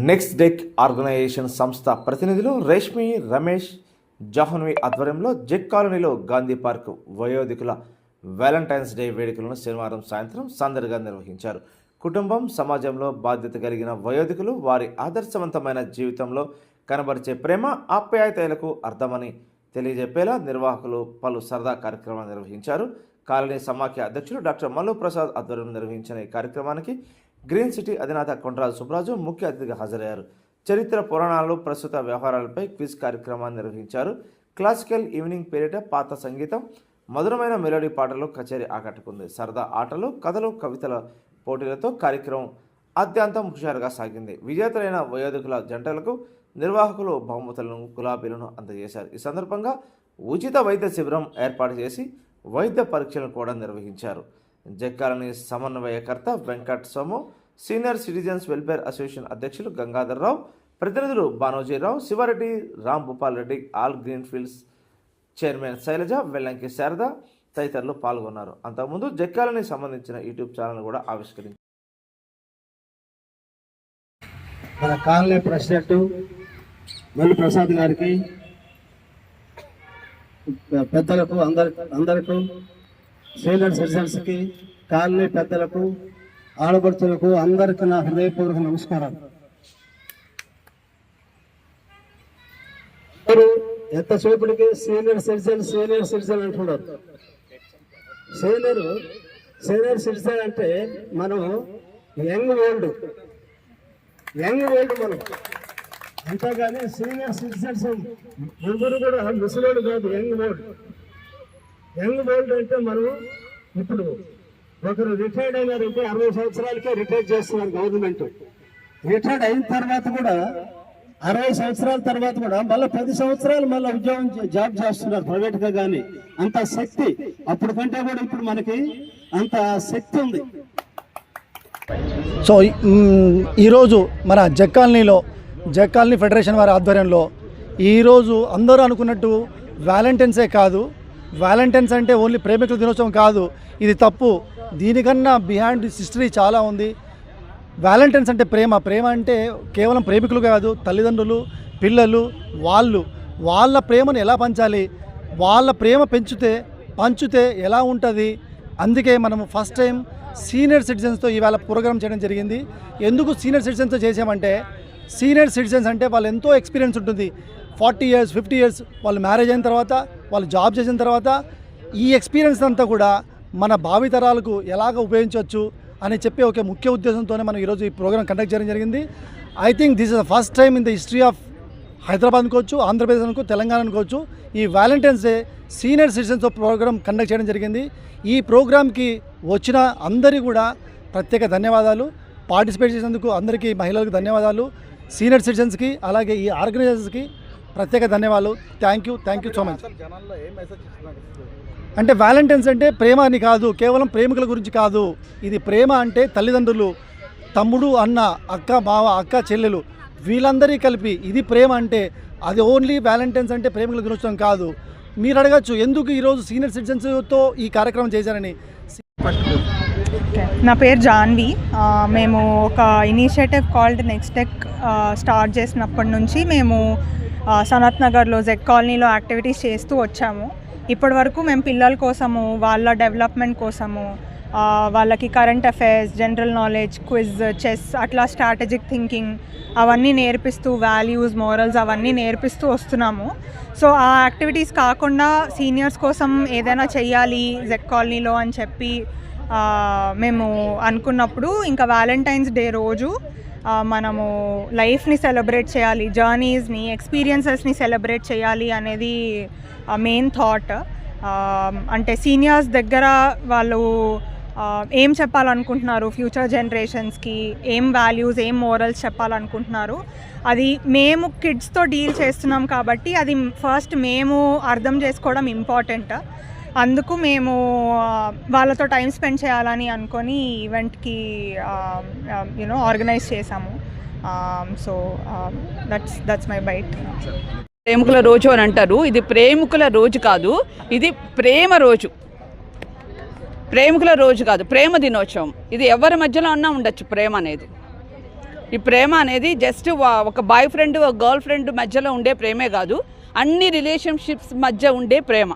Next deck organisation సంస్థ ప్రతినిధులు రేష్మి రమేష్ జహన్వి ఆధ్వర్యంలో జెక్ కాలనీలో గాంధీ పార్క్ వయోధికుల వ్యాలంటైన్స్ డే వేడుకలను శనివారం సాయంత్రం సందడిగా నిర్వహించారు. కుటుంబం సమాజంలో బాధ్యత కలిగిన వయోధికులు వారి ఆదర్శవంతమైన జీవితంలో కనబరిచే ప్రేమ ఆప్యాయతలకు అర్థమని తెలియజెప్పేలా నిర్వాహకులు పలు సరదా కార్యక్రమాలు నిర్వహించారు. కాలనీ సమాఖ్య అధ్యక్షులు డాక్టర్ మల్లు ప్రసాద్ ఆధ్వర్యంలో నిర్వహించిన ఈ కార్యక్రమానికి గ్రీన్ సిటీ అధినేత కొండరాజు సుబ్రాజు ముఖ్య అతిథిగా హాజరయ్యారు. చరిత్ర పురాణాలు ప్రస్తుత వ్యవహారాలపై క్విజ్ కార్యక్రమాన్ని నిర్వహించారు. క్లాసికల్ ఈవినింగ్ పేరిట పాత సంగీతం మధురమైన మెలోడీ పాటలు కచేరీ ఆకట్టుకుంది. సరదా ఆటలు కథలు కవితల పోటీలతో కార్యక్రమం అత్యంతం హుషారుగా సాగింది. విజేతలైన వయోధికుల జంటలకు నిర్వాహకులు బహుమతులను గులాబీలను అందజేశారు. ఈ సందర్భంగా ఉచిత వైద్య శిబిరం ఏర్పాటు చేసి వైద్య పరీక్షలను కూడా నిర్వహించారు. జక్కాలని సమన్వయకర్త Venkat Somu senior citizens welfare association అధ్యక్షులు గంగాధర్రావు ప్రతినిధులు Banojirao Shivareddy Ram Bhupal Reddy All Green Fields chairman Sailaja Vellanki Sarada తదితరులు పాల్గొన్నారు. అంతకుముందు జక్కాలని సంబంధించిన యూట్యూబ్ ఛానల్ కూడా ఆవిష్కరించారు మన కాలనీ ప్రెసిడెంట్ మల్లి ప్రసాద్ గారికి పెద్దలకు అందరి అందరికీ సీనియర్ సిటిజన్స్కి కాలనీ పెద్దలకు ఆడబడుతులకు అందరికీ నా హృదయపూర్వక నమస్కారాలు. ఎంత ఎంతసేపటికి సీనియర్ సిటిజన్ సీనియర్ సిటిజన్ అంటున్నారు? సీనియర్ సీనియర్ సిటిజన్ అంటే మనం యంగ్ ఓల్డ్ యంగ్ ఓల్డ్ మనం. అంతేగాని సీనియర్ సిటిజన్స్ ఎవరు కూడా ముసలోడు కాదు యంగ్ ఓల్డ్ యంగ్ ఓల్డ్ అంటే మనం ఇప్పుడు ఒకరు రిటైర్డ్ అయినారంటే అరవై సంవత్సరాలకే రిటైర్ చేస్తున్నారు గవర్నమెంట్ రిటైర్డ్ అయిన తర్వాత కూడా అరవై సంవత్సరాల తర్వాత కూడా మళ్ళీ పది సంవత్సరాలు మళ్ళీ ఉద్యోగం జాబ్ చేస్తున్నారు ప్రైవేట్గా కానీ అంత శక్తి అప్పుడు కంటే కూడా ఇప్పుడు మనకి అంత శక్తి ఉంది. సో ఈరోజు మన జక్కాలనీలో జక్కాలనీ ఫెడరేషన్ వారి ఆధ్వర్యంలో ఈరోజు అందరూ అనుకున్నట్టు వ్యాలంటైన్సే కాదు. వ్యాలంటైన్స్ అంటే ఓన్లీ ప్రేమికుల దినోత్సవం కాదు ఇది తప్పు. దీనికన్నా బిహైండ్ హిస్టరీ చాలా ఉంది. వ్యాలంటైన్స్ అంటే ప్రేమ. ప్రేమ అంటే కేవలం ప్రేమికులు కాదు తల్లిదండ్రులు పిల్లలు వాళ్ళు. వాళ్ళ ప్రేమను ఎలా పంచాలి? వాళ్ళ ప్రేమ పెంచితే పంచితే ఎలా ఉంటుంది? అందుకే మనము ఫస్ట్ టైం సీనియర్ సిటిజన్స్తో ఇవాళ ప్రోగ్రామ్ చేయడం జరిగింది. ఎందుకు సీనియర్ సిటిజన్స్తో చేసామంటే సీనియర్ సిటిజన్స్ అంటే వాళ్ళు ఎంతో ఎక్స్పీరియన్స్ ఉంటుంది. ఫార్టీ ఇయర్స్ ఫిఫ్టీ ఇయర్స్ వాళ్ళు మ్యారేజ్ అయిన తర్వాత వాళ్ళు జాబ్ చేసిన తర్వాత ఈ ఎక్స్పీరియన్స్ అంతా కూడా మన భావితరాలకు ఎలాగ ఉపయోగించవచ్చు అని చెప్పే ఒక ముఖ్య ఉద్దేశంతోనే మనం ఈరోజు ఈ ప్రోగ్రామ్ కండక్ట్ చేయడం జరిగింది. I think this is the first time in the history of Hyderabad అనుకోవచ్చు ఆంధ్రప్రదేశ్ అనుకో తెలంగాణ అనుకోవచ్చు ఈ Valentine's Day senior citizens program conduct చేయడం జరిగింది. ఈ ప్రోగ్రామ్కి వచ్చిన అందరి కూడా ప్రత్యేక ధన్యవాదాలు. పార్టిసిపేట్ చేసినందుకు అందరికీ మహిళలకు ధన్యవాదాలు. సీనియర్ సిటిజన్స్కి అలాగే ఈ ఆర్గనైజర్స్కి ప్రత్యేక ధన్యవాదాలు. Thank you thank you so much అంటే వ్యాలంటైన్స్ అంటే ప్రేమ అని కాదు కేవలం ప్రేమికుల గురించి కాదు. ఇది ప్రేమ అంటే తల్లిదండ్రులు తమ్ముడు అన్న అక్క బావ అక్క చెల్లెలు వీళ్ళందరి కలిపి ఇది ప్రేమ అంటే అది ఓన్లీ వ్యాలంటైన్స్ అంటే ప్రేమికుల దినోత్సవం కాదు. మీరు అడగచ్చు ఎందుకు ఈరోజు సీనియర్ సిటిజన్స్తో ఈ కార్యక్రమం చేశారని. నా పేరు జాన్వి. మేము ఒక initiative called next tech start చేసినప్పటి నుంచి మేము సనత్ నగర్లో జెడ్ కాలనీలో యాక్టివిటీస్ చేస్తూ వచ్చాము. ఇప్పటి వరకు మేము పిల్లల కోసము వాళ్ళ డెవలప్మెంట్ కోసము వాళ్ళకి current affairs general knowledge quiz chess అట్లా స్ట్రాటజిక్ థింకింగ్ అవన్నీ నేర్పిస్తూ వాల్యూస్ మోరల్స్ అవన్నీ నేర్పిస్తూ వస్తున్నాము. సో ఆ యాక్టివిటీస్ కాకుండా సీనియర్స్ కోసం ఏదైనా చెయ్యాలి జెడ్ కాలనీలో అని చెప్పి మేము అనుకున్నప్పుడు ఇంకా వ్యాలంటైన్స్ డే రోజు మనము లైఫ్ని సెలబ్రేట్ చేయాలి జర్నీస్ని ఎక్స్పీరియన్సెస్ని సెలబ్రేట్ చేయాలి అనేది మెయిన్ థాట్ అంటే సీనియర్స్ దగ్గర వాళ్ళు ఏం చెప్పాలనుకుంటున్నారు ఫ్యూచర్ జనరేషన్స్కి ఏం వాల్యూస్ ఏం మోరల్స్ చెప్పాలనుకుంటున్నారు. అది మేము కిడ్స్తో డీల్ చేస్తున్నాం కాబట్టి అది ఫస్ట్ మేము అర్థం చేసుకోవడం ఇంపార్టెంట్ అందుకు మేము వాళ్ళతో టైం స్పెండ్ చేయాలని అనుకొని ఈవెంట్కి యూనో ఆర్గనైజ్ చేసాము so that's that's my bite ప్రేమికుల రోజు అని అంటారు. ఇది ప్రేమికుల రోజు కాదు. ఇది ప్రేమ రోజు. ప్రేమికుల రోజు కాదు. ప్రేమ దినోత్సవం. ఇది ఎవరి మధ్యలో ఉన్నా ఉండొచ్చు ప్రేమ అనేది. ఈ ప్రేమ అనేది జస్ట్ ఒక బాయ్ ఫ్రెండ్ ఒక గర్ల్ ఫ్రెండ్ మధ్యలో ఉండే ప్రేమే కాదు. అన్ని రిలేషన్షిప్స్ మధ్య ఉండే ప్రేమ.